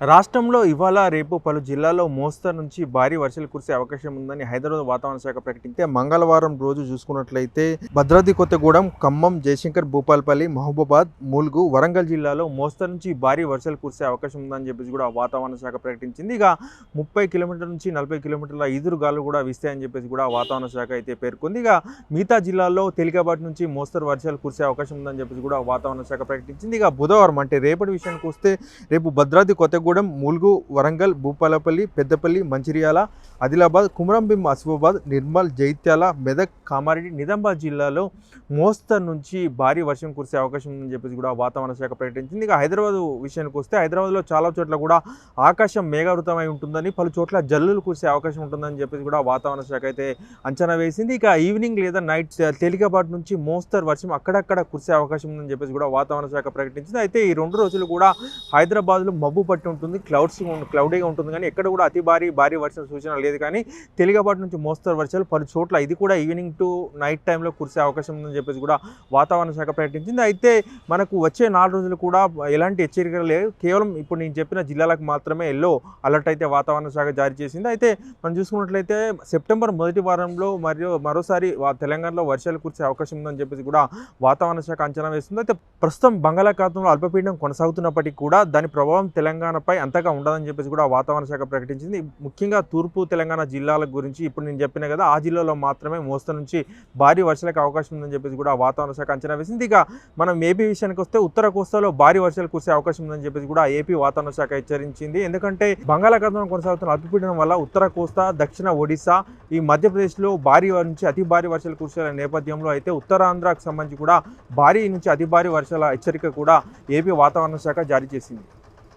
రాష్ట్రంలో ఇవాళ రేపు పలు జిల్లాల్లో మోస్తరు నుంచి భారీ వర్షాలు కురిసే అవకాశం ఉందని హైదరాబాద్ వాతావరణ శాఖ ప్రకటించే మంగళవారం రోజు చూసుకున్నట్లయితే భద్రాద్రి కొత్తగూడెం ఖమ్మం జయశంకర్ భూపాల్పల్లి మహబూబాద్ ములుగు వరంగల్ జిల్లాలో మోస్తరు నుంచి భారీ వర్షాలు కురిసే అవకాశం ఉందని చెప్పేసి కూడా వాతావరణ శాఖ ప్రకటించింది. ఇక ముప్పై కిలోమీటర్ల నుంచి నలభై కిలోమీటర్ల ఈదురుగాలు కూడా వీస్తాయని చెప్పేసి కూడా వాతావరణ శాఖ అయితే పేర్కొంది. ఇక మిగతా జిల్లాల్లో తేలికపాటి నుంచి మోస్తరు వర్షాలు కురిసే అవకాశం ఉందని చెప్పేసి కూడా వాతావరణ శాఖ ప్రకటించింది. ఇక బుధవారం అంటే రేపటి విషయానికి వస్తే రేపు భద్రాద్రి కొత్తగూడెం ములుగు వరంగల్ భూపాలపల్లి పెద్దపల్లి మంచిర్యాల ఆదిలాబాద్ కుమరంభీం అసిఫాబాద్ నిర్మల్ జైత్యాల మెదక్ కామారెడ్డి నిజామాబాద్ జిల్లాలో మోస్తరు నుంచి భారీ వర్షం కురిసే అవకాశం ఉందని చెప్పేసి కూడా వాతావరణ శాఖ ప్రకటించింది. ఇక హైదరాబాద్ విషయానికి వస్తే హైదరాబాద్లో చాలా చోట్ల కూడా ఆకాశం మేఘావృతమై ఉంటుందని పలు చోట్ల జల్లులు కురిసే అవకాశం ఉంటుందని చెప్పేసి కూడా వాతావరణ శాఖ అయితే అంచనా వేసింది. ఇక ఈవినింగ్ లేదా నైట్ తేలికపాటి నుంచి మోస్తరు వర్షం అక్కడక్కడ కురిసే అవకాశం ఉందని చెప్పేసి కూడా వాతావరణ శాఖ ప్రకటించింది. అయితే ఈ రెండు రోజులు కూడా హైదరాబాద్లో మబ్బు పట్టి ఉంటుంది క్లౌడ్స్ క్లౌడీగా ఉంటుంది కానీ ఎక్కడ కూడా అతి భారీ భారీ వర్షం సూచన లేదు కానీ తేలికపాటి నుంచి మోస్తరు వర్షాలు పలు చోట్ల ఇది కూడా ఈవినింగ్ టు నైట్ టైంలో కురిసే అవకాశం ఉందని చెప్పేసి కూడా వాతావరణ శాఖ ప్రకటించింది. అయితే మనకు వచ్చే నాలుగు రోజులు కూడా ఎలాంటి హెచ్చరికలు లేవు. కేవలం ఇప్పుడు నేను చెప్పిన జిల్లాలకు మాత్రమే ఎల్లో అలర్ట్ అయితే వాతావరణ శాఖ జారీ చేసింది. అయితే మనం చూసుకున్నట్లయితే సెప్టెంబర్ మొదటి వారంలో మరియు మరోసారి తెలంగాణలో వర్షాలు కురిసే అవకాశం ఉందని చెప్పేసి కూడా వాతావరణ శాఖ అంచనా వేస్తుంది. అయితే ప్రస్తుతం బంగాళాఖాతంలో అల్పపీడనం కొనసాగుతున్నప్పటికీ కూడా దాని ప్రభావం తెలంగాణపై అంతగా ఉండదని చెప్పేసి కూడా వాతావరణ శాఖ ప్రకటించింది. ముఖ్యంగా తూర్పు తెలంగాణ జిల్లాల గురించి ఇప్పుడు నేను చెప్పిన కదా ఆ జిల్లాలో మాత్రమే మోస్తరు నుంచి భారీ వర్షాలకు అవకాశం ఉందని చెప్పేసి కూడా వాతావరణ శాఖ అంచనా వేసింది. ఇక మనం ఏపీ విషయానికి వస్తే ఉత్తర కోస్తాలో భారీ వర్షాలు కురిసే అవకాశం ఉందని చెప్పేసి కూడా ఏపీ వాతావరణ శాఖ హెచ్చరించింది. ఎందుకంటే బంగాళాఖాతంలో కొనసాగుతున్న అల్పపీడనం వల్ల ఉత్తర కోస్తా దక్షిణ ఒడిశా ఈ మధ్యప్రదేశ్లో భారీ నుంచి అతి భారీ వర్షాలు కురిసే నేపథ్యంలో అయితే ఉత్తరాంధ్రకు సంబంధించి కూడా భారీ నుంచి అతి భారీ వర్షాల హెచ్చరిక కూడా ఏపీ వాతావరణ శాఖ జారీ చేసింది.